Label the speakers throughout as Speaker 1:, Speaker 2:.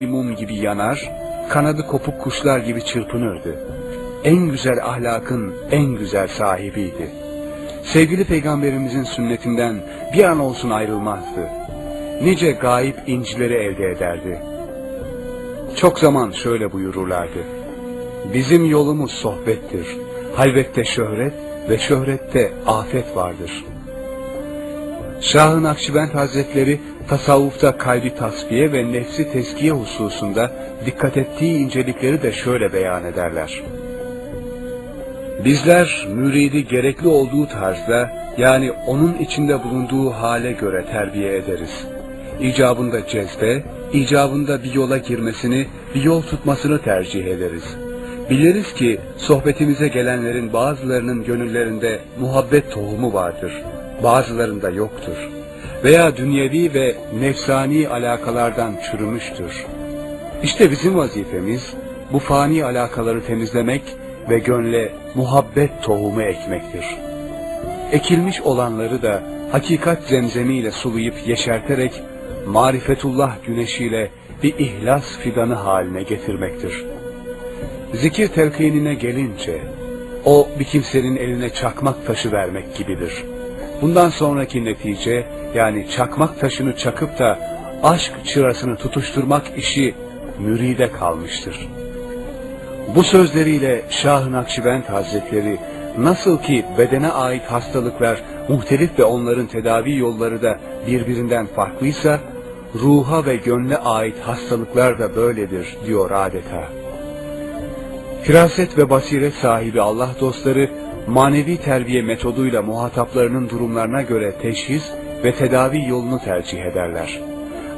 Speaker 1: bir mum gibi yanar, kanadı kopuk kuşlar gibi çırpınırdı. En güzel ahlakın en güzel sahibiydi. Sevgili peygamberimizin sünnetinden bir an olsun ayrılmazdı. Nice gayip incileri elde ederdi. Çok zaman şöyle buyururlardı. Bizim yolumuz sohbettir. Halvette şöhret ve şöhrette afet vardır. Şah-ı Hazretleri tasavvufta kalbi tasfiye ve nefsi teskiye hususunda dikkat ettiği incelikleri de şöyle beyan ederler. Bizler müridi gerekli olduğu tarzda yani onun içinde bulunduğu hale göre terbiye ederiz. İcabında cezbe, icabında bir yola girmesini, bir yol tutmasını tercih ederiz. Biliriz ki sohbetimize gelenlerin bazılarının gönüllerinde muhabbet tohumu vardır, bazılarında yoktur. Veya dünyevi ve nefsani alakalardan çürümüştür. İşte bizim vazifemiz bu fani alakaları temizlemek ve gönle muhabbet tohumu ekmektir. Ekilmiş olanları da hakikat zemzemiyle sulayıp yeşerterek marifetullah güneşiyle bir ihlas fidanı haline getirmektir. Zikir telkinine gelince, o bir kimsenin eline çakmak taşı vermek gibidir. Bundan sonraki netice, yani çakmak taşını çakıp da aşk çırasını tutuşturmak işi müride kalmıştır. Bu sözleriyle Şah-ı Nakşibend Hazretleri nasıl ki bedene ait hastalıklar muhtelif ve onların tedavi yolları da birbirinden farklıysa, ruha ve gönle ait hastalıklar da böyledir diyor adeta. Firaset ve basiret sahibi Allah dostları manevi terbiye metoduyla muhataplarının durumlarına göre teşhis ve tedavi yolunu tercih ederler.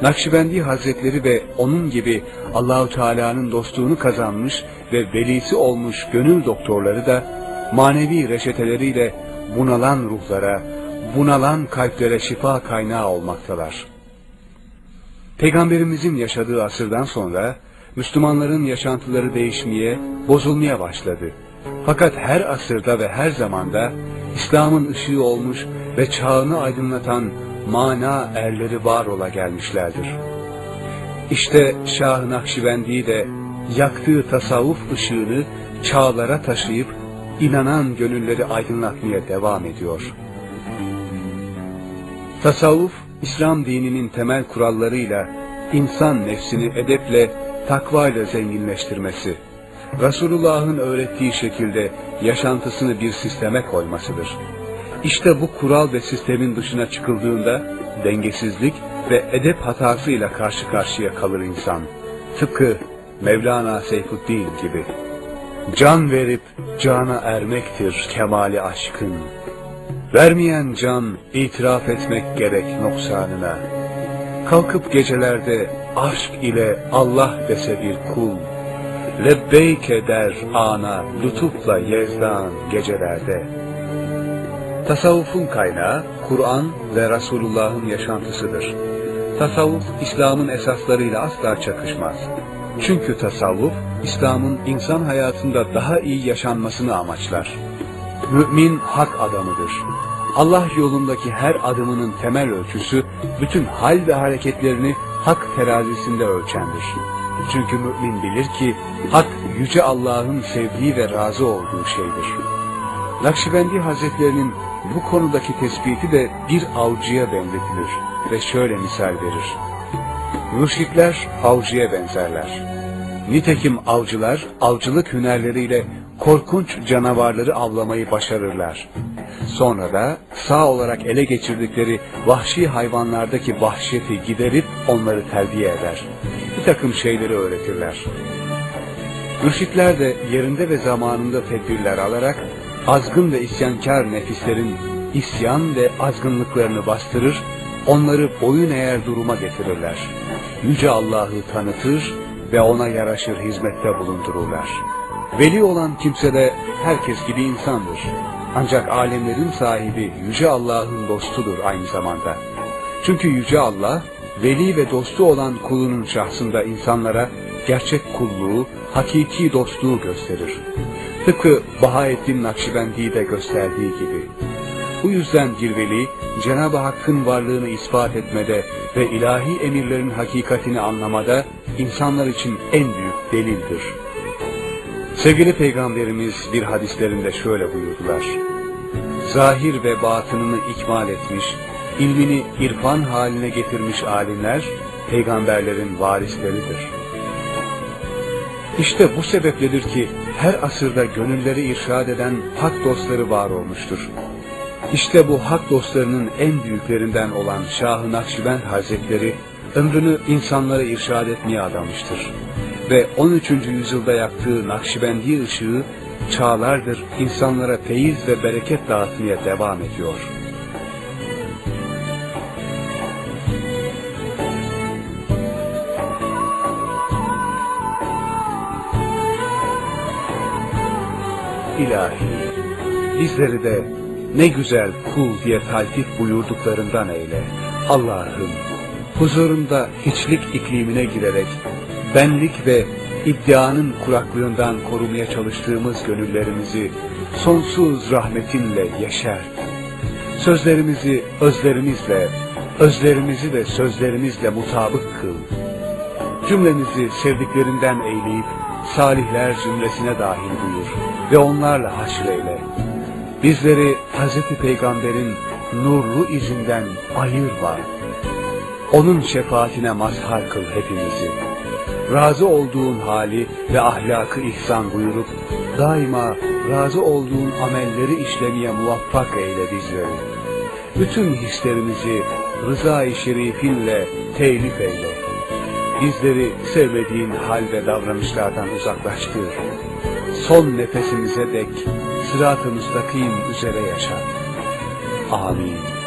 Speaker 1: Nakşibendi Hazretleri ve onun gibi Allahu Teala'nın dostluğunu kazanmış ve velisi olmuş gönül doktorları da manevi reçeteleriyle bunalan ruhlara, bunalan kalplere şifa kaynağı olmaktalar. Peygamberimizin yaşadığı asırdan sonra Müslümanların yaşantıları değişmeye, bozulmaya başladı. Fakat her asırda ve her zamanda İslam'ın ışığı olmuş ve çağını aydınlatan mana erleri var ola gelmişlerdir. İşte Şah-ı Nakşibendi de yaktığı tasavvuf ışığını çağlara taşıyıp inanan gönülleri aydınlatmaya devam ediyor. Tasavvuf, İslam dininin temel kurallarıyla insan nefsini edeple, takvayla zenginleştirmesi, Resulullah'ın öğrettiği şekilde yaşantısını bir sisteme koymasıdır. İşte bu kural ve sistemin dışına çıkıldığında dengesizlik ve edep hatasıyla karşı karşıya kalır insan. Tıpkı Mevlana Seyfuddin gibi. Can verip cana ermektir kemali aşkın. Vermeyen can itiraf etmek gerek noksanına. Kalkıp gecelerde aşk ile Allah dese bir kul. Lebbeyk eder ana lütufla yezdan gecelerde. Tasavvufun kaynağı Kur'an ve Resulullah'ın yaşantısıdır. Tasavvuf İslam'ın esaslarıyla asla çakışmaz. Çünkü tasavvuf İslam'ın insan hayatında daha iyi yaşanmasını amaçlar. Mümin hak adamıdır. Allah yolundaki her adımının temel ölçüsü bütün hal ve hareketlerini hak terazisinde ölçendir. Çünkü mümin bilir ki hak yüce Allah'ın sevdiği ve razı olduğu şeydir. Nakşibendi Hazretlerinin bu konudaki tespiti de bir avcıya benzetilir ve şöyle misal verir. Mürşitler avcıya benzerler. Nitekim avcılar avcılık hünerleriyle korkunç canavarları avlamayı başarırlar. Sonra da sağ olarak ele geçirdikleri vahşi hayvanlardaki vahşeti giderip onları terbiye eder. Takım şeyleri öğretirler. Mürşitler de yerinde ve zamanında tedbirler alarak azgın ve isyankar nefislerin isyan ve azgınlıklarını bastırır, onları boyun eğer duruma getirirler. Yüce Allah'ı tanıtır ve ona yaraşır hizmette bulundururlar. Veli olan kimse de herkes gibi insandır. Ancak alemlerin sahibi Yüce Allah'ın dostudur aynı zamanda. Çünkü Yüce Allah, veli ve dostu olan kulunun şahsında insanlara gerçek kulluğu, hakiki dostluğu gösterir. Tıpkı Bahaettin Nakşibendi'yi de gösterdiği gibi. Bu yüzden bir veli, Cenab-ı Hakk'ın varlığını ispat etmede ve ilahi emirlerin hakikatini anlamada insanlar için en büyük delildir. Sevgili Peygamberimiz bir hadislerinde şöyle buyurdular. Zahir ve batınını ikmal etmiş, ilmini irfan haline getirmiş alimler, peygamberlerin varisleridir. İşte bu sebepledir ki her asırda gönülleri irşad eden hak dostları var olmuştur. İşte bu hak dostlarının en büyüklerinden olan Şah-ı Nakşibend Hazretleri ömrünü insanlara irşad etmeye adamıştır. Ve 13. yüzyılda yaktığı Nakşibendi ışığı çağlardır insanlara feyiz ve bereket dağıtmaya devam ediyor. İlahi, bizleri de ne güzel kul diye taltif buyurduklarından eyle. Allah'ım, huzurunda hiçlik iklimine girerek, benlik ve iddianın kuraklığından korumaya çalıştığımız gönüllerimizi sonsuz rahmetinle yeşer. Sözlerimizi özlerimizle, özlerimizi de sözlerimizle mutabık kıl. Cümlemizi sevdiklerinden eyleyip salihler zümresine dahil buyur ve onlarla haşreyle. Bizleri Hazreti Peygamber'in nurlu izinden ayırma. Onun şefaatine mazhar kıl hepimizi. Razı olduğun hali ve ahlakı ihsan buyurup daima razı olduğun amelleri işlemeye muvaffak eyle bizleri. Bütün hislerimizi rıza-i şerifinle telif eyle. Bizleri sevmediğin hal ve davranışlardan uzaklaştır. Son nefesimize dek sırat-ı müstakim üzere yaşat. Amin.